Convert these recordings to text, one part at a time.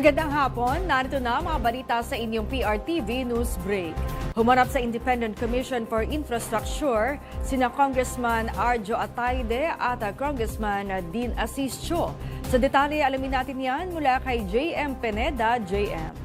Magandang hapon, narito na mga balita sa inyong PRTV News Break. Humarap sa Independent Commission for Infrastructure, sina Congressman Arjo Atayde at uh, Congressman Dean Asisio. Sa detalye, alamin natin yan mula kay JM Peneda, JM.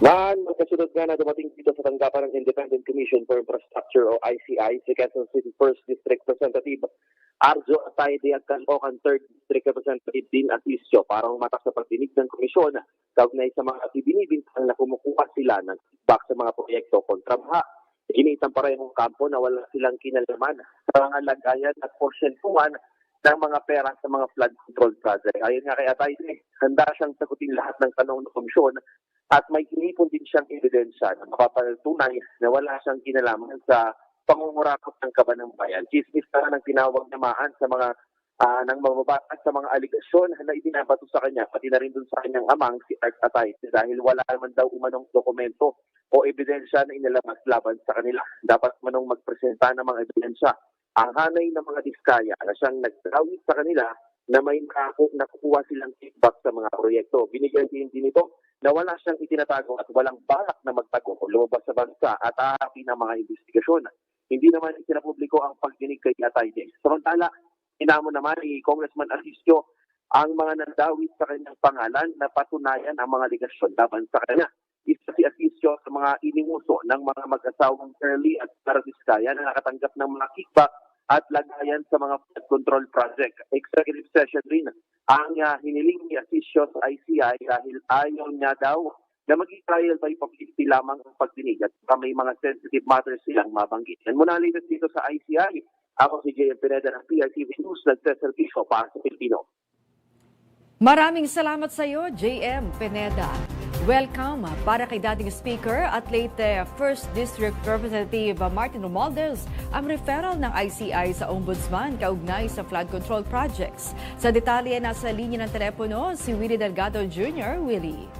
Man, magkasunod nga na dumating dito sa tanggapan ng Independent Commission for Infrastructure o ICI si Quezon City 1st District Representative Arjo Atayde at Caloocan 3rd District Representative Dean Atisio para umatak sa pagdinig ng komisyon kaugnay sa mga ibinibintang na kumukuha sila ng feedback sa mga proyekto kontra baha. Iniisang parehong kampo na wala silang kinalaman sa mga lagayan at porsyentuhan ng mga pera sa mga flood control project. Ayon nga kay Atayde, handa siyang sagutin lahat ng tanong ng komisyon at may inipon din siyang ebidensya na mapapatunay na wala siyang kinalaman sa pangungurakot ng kaban ng bayan. Chismis na ng tinawag namaan sa mga uh, ng mababatas sa mga aligasyon na ibinabato sa kanya, pati na rin dun sa kanyang amang si Art Atay dahil wala naman daw umanong dokumento o ebidensya na inilabas laban sa kanila. Dapat manong magpresenta ng mga ebidensya. Ang hanay ng mga diskaya na siyang nagdawit sa kanila na may nakukuha silang feedback sa mga proyekto. Binigyan din din ito na wala siyang itinatago at walang balak na magtago o lumabas sa bansa at aarapin ang mga investigasyon. Hindi naman itinapubliko ang pagdinig kay Atayde. Samantala, inamo naman ni Congressman Asisio ang mga nandawit sa kanyang pangalan na patunayan ang mga ligasyon laban sa kanya. Isa si Asisio sa mga inimuso ng mga mag-asawang Early at Sara Vizcaya na nakatanggap ng mga kickback at lagayan sa mga flood control project. Executive session rin ang uh, hiniling ni Asisio sa ICI dahil ayaw niya daw na maging trial by publicity lamang ang pagdinig at may mga sensitive matters silang mabanggit. Yan muna latest dito sa ICI. Ako si JM Pineda ng PRTV News, nagsaservisyo para sa Pilipino. Maraming salamat sa iyo, JM Pineda. Welcome para kay dating Speaker at late 1st District Representative Martin Romualdez ang referral ng ICI sa Ombudsman kaugnay sa flood control projects. Sa detalye, nasa linya ng telepono si Willie Delgado Jr. Willie.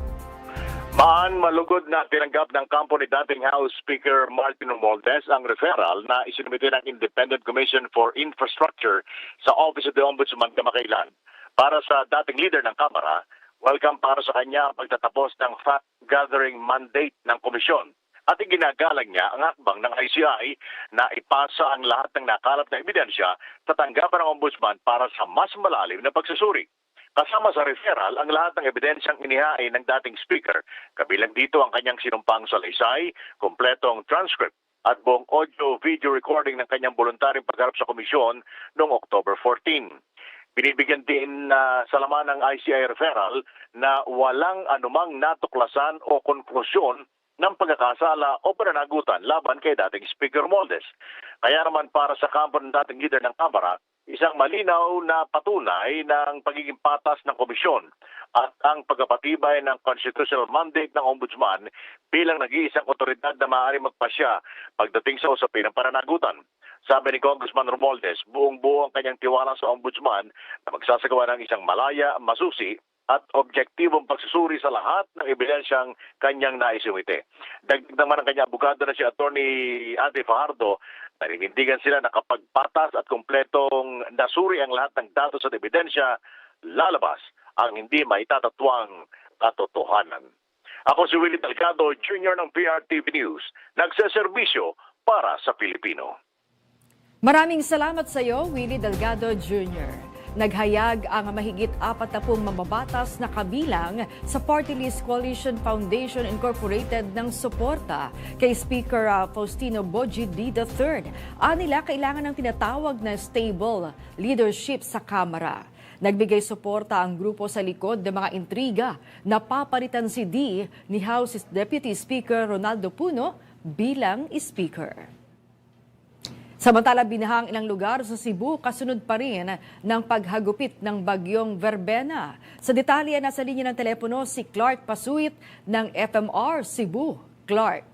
Maan malugod na tinanggap ng kampo ni dating House Speaker Martin Romualdez ang referral na isinumite ng Independent Commission for Infrastructure sa Office of the Ombudsman kamakailan. Para sa dating leader ng Kamara, welcome para sa kanya ang pagtatapos ng fact-gathering mandate ng komisyon. At iginagalang niya ang hakbang ng ICI na ipasa ang lahat ng nakalap na ebidensya sa tanggapan ng ombudsman para sa mas malalim na pagsusuri. Kasama sa referral ang lahat ng ebidensyang inihain ng dating speaker, kabilang dito ang kanyang sinumpang salaysay, kompletong transcript at buong audio-video recording ng kanyang voluntaryong pagharap sa komisyon noong October 14. Binibigyan din uh, sa laman ng ICI referral na walang anumang natuklasan o konklusyon ng pagkakasala o pananagutan laban kay dating Speaker Moldes. Kaya naman para sa kampo ng dating leader ng Kamara, isang malinaw na patunay ng pagiging patas ng komisyon at ang pagpapatibay ng constitutional mandate ng ombudsman bilang nag-iisang otoridad na maaari magpasya pagdating sa usapin ng pananagutan. Sabi ni Congressman Romualdez, buong-buo ang kanyang tiwala sa ombudsman na magsasagawa ng isang malaya, masusi at objektibong pagsusuri sa lahat ng ebidensyang kanyang naisumite. Dagdag naman ang kanyang abogado na si Attorney Ante Fajardo, naninindigan sila na kapag patas at kumpletong nasuri ang lahat ng datos at ebidensya, lalabas ang hindi maitatatuang katotohanan. Ako si Willie Delgado, Jr. ng PRTV News, nagseserbisyo para sa Pilipino. Maraming salamat sa iyo, Willie Delgado Jr. Naghayag ang mahigit apat na pong mamabatas na kabilang sa Party List Coalition Foundation Incorporated ng suporta kay Speaker uh, Faustino Boji D. III. Anila kailangan ng tinatawag na stable leadership sa Kamara. Nagbigay suporta ang grupo sa likod ng mga intriga na papalitan si D ni House Deputy Speaker Ronaldo Puno bilang Speaker. Samantala, binahang ilang lugar sa Cebu kasunod pa rin ng paghagupit ng bagyong Verbena. Sa detalye, nasa linya ng telepono si Clark Pasuit ng FMR Cebu. Clark.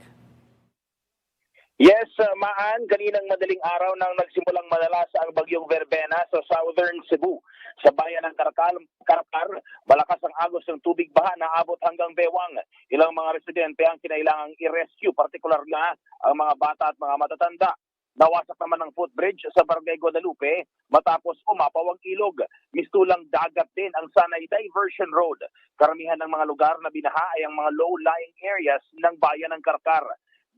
Yes, uh, Maan, kaninang madaling araw nang nagsimulang madalas ang bagyong Verbena sa southern Cebu. Sa bayan ng Karakal, Karakar, malakas ang agos ng tubig baha na abot hanggang bewang. Ilang mga residente ang kinailangang i-rescue, partikular na ang mga bata at mga matatanda. Nawasak naman ang footbridge sa Barangay Guadalupe matapos umapaw ang ilog. Mistulang dagat din ang Sanay Diversion Road. Karamihan ng mga lugar na binaha ay ang mga low-lying areas ng bayan ng Karkar.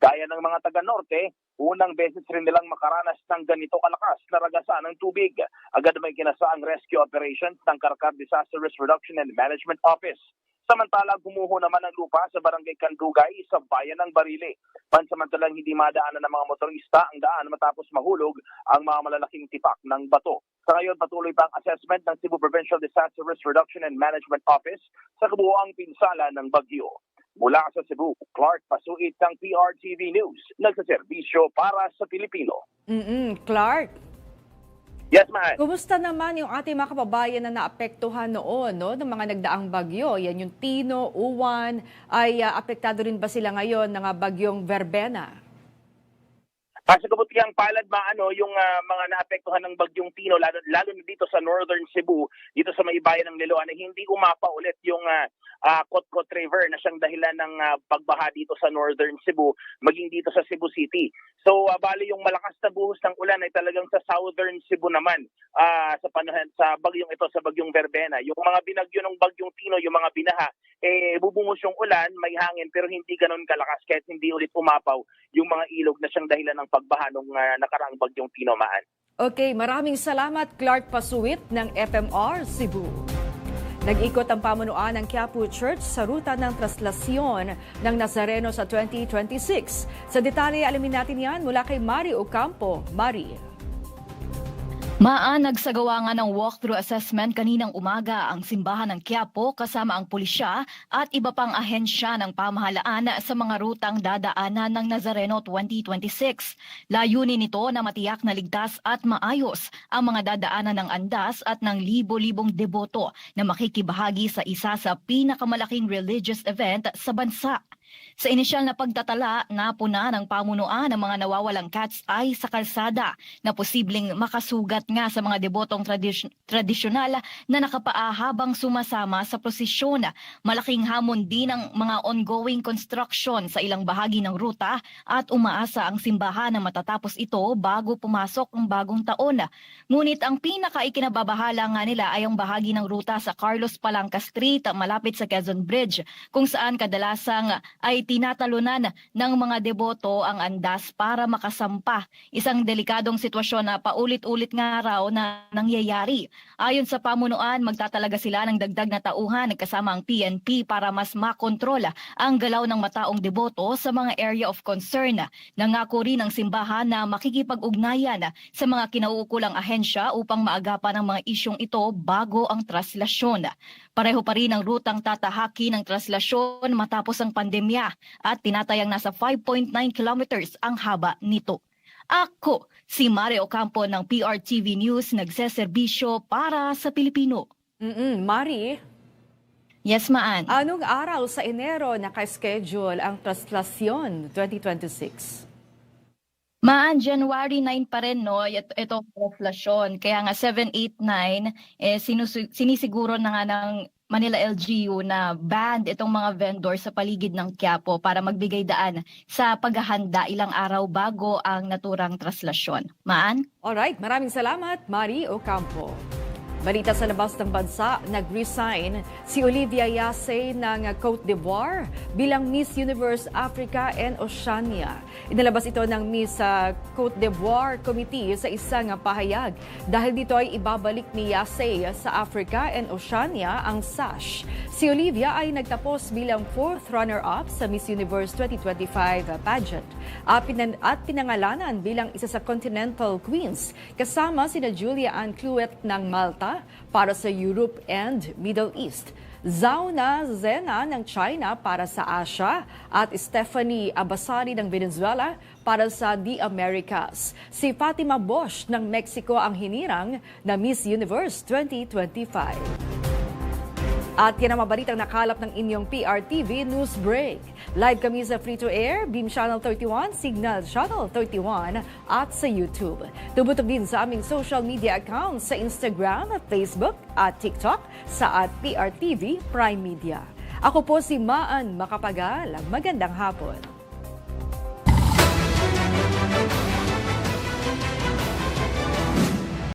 Gaya ng mga taga-norte, unang beses rin nilang makaranas ng ganito kalakas na ragasan ng tubig. Agad may kinasa ang rescue operations ng Karkar Disaster Risk Reduction and Management Office. Samantala, gumuho naman ang lupa sa barangay Kandugay sa bayan ng Barile. Pansamantalang hindi madaanan ng mga motorista ang daan matapos mahulog ang mga malalaking tipak ng bato. Sa ngayon, patuloy pa ang assessment ng Cebu Provincial Disaster Risk Reduction and Management Office sa kabuoang pinsala ng bagyo. Mula sa Cebu, Clark Pasuit ng PRTV News, nagsaserbisyo para sa Pilipino. Mm-mm, Clark, Yes, ma'am. kumusta naman yung ating mga kababayan na naapektuhan noon no, ng mga nagdaang bagyo? Yan yung Tino, Uwan, ay ah, apektado rin ba sila ngayon ng ah, bagyong Verbena? Ah, sa kabutiang palad maano yung ah, mga naapektuhan ng bagyong Tino lalo, lalo na dito sa Northern Cebu, dito sa may bayan ng Liloan hindi umapa ulit yung ah, ah, Kotkot River na siyang dahilan ng ah, pagbaha dito sa Northern Cebu maging dito sa Cebu City. So ah, bali yung malakas na buhos ng ulan ay talagang sa Southern Cebu naman ah, sa panahon sa bagyong ito sa bagyong Verbena. Yung mga binagyo ng bagyong Tino, yung mga binaha eh bubungos yung ulan, may hangin pero hindi ganoon kalakas kahit hindi ulit umapaw yung mga ilog na siyang dahilan ng pagbaha nung ah, nakaraang bagyong tinomaan. Okay, maraming salamat Clark Pasuit ng FMR Cebu. Nag-ikot ang pamunuan ng Quiapo Church sa ruta ng traslasyon ng Nazareno sa 2026. Sa detalye, alamin natin yan mula kay Mari Ocampo. Mari. Maan nagsagawa nga ng walkthrough assessment kaninang umaga ang simbahan ng Quiapo kasama ang pulisya at iba pang ahensya ng pamahalaan sa mga rutang dadaanan ng Nazareno 2026. Layunin nito na matiyak na ligtas at maayos ang mga dadaanan ng andas at ng libo-libong deboto na makikibahagi sa isa sa pinakamalaking religious event sa bansa. Sa inisyal na pagtatala, napuna ng pamunuan ng mga nawawalang cat's eye sa kalsada na posibleng makasugat nga sa mga debotong tradisy- tradisyonal na nakapaa habang sumasama sa prosesyon. Malaking hamon din ang mga ongoing construction sa ilang bahagi ng ruta at umaasa ang simbahan na matatapos ito bago pumasok ang bagong taon. Ngunit ang pinaka-ikinababahala nga nila ay ang bahagi ng ruta sa Carlos Palanca Street malapit sa Quezon Bridge kung saan kadalasang ay tinatalunan ng mga deboto ang andas para makasampa. Isang delikadong sitwasyon na paulit-ulit nga raw na nangyayari. Ayon sa pamunuan, magtatalaga sila ng dagdag na tauhan kasama ang PNP para mas makontrol ang galaw ng mataong deboto sa mga area of concern. Nangako rin ang simbahan na makikipag-ugnayan sa mga kinauukulang ahensya upang maagapan ang mga isyong ito bago ang traslasyon. Pareho pa rin ang rutang tatahaki ng traslasyon matapos ang pandemya at tinatayang nasa 5.9 kilometers ang haba nito. Ako, si Mario Ocampo ng PRTV News, nagseserbisyo para sa Pilipino. Mm-mm, Mari, Yes, Maan. anong araw sa Enero naka-schedule ang traslasyon 2026? Maan, January 9 pa rin, no? Ito, ito inflation. Kaya nga 7, 8, 9, eh, sinusu- sinisiguro na nga ng Manila LGU na banned itong mga vendor sa paligid ng Quiapo para magbigay daan sa paghahanda ilang araw bago ang naturang traslasyon. Maan? Alright, maraming salamat, Mari Ocampo. Balita sa labas ng bansa, nag-resign si Olivia Yase ng Cote d'Ivoire bilang Miss Universe Africa and Oceania. Inalabas ito ng Miss ah, Cote d'Ivoire Committee sa isang pahayag. Dahil dito ay ibabalik ni Yase sa Africa and Oceania ang sash. Si Olivia ay nagtapos bilang fourth runner-up sa Miss Universe 2025 pageant at pinangalanan bilang isa sa Continental Queens kasama sina Julia Ann Cluet ng Malta para sa Europe and Middle East. Zauna Zena ng China para sa Asia at Stephanie Abasari ng Venezuela para sa The Americas. Si Fatima Bosch ng Mexico ang hinirang na Miss Universe 2025. At yan ang mabalitang nakalap ng inyong PRTV News Break. Live kami sa free-to-air, Beam Channel 31, Signal Channel 31 at sa YouTube. Tumutok din sa aming social media accounts sa Instagram, Facebook at TikTok sa at PRTV Prime Media. Ako po si Maan Makapagal. Magandang hapon.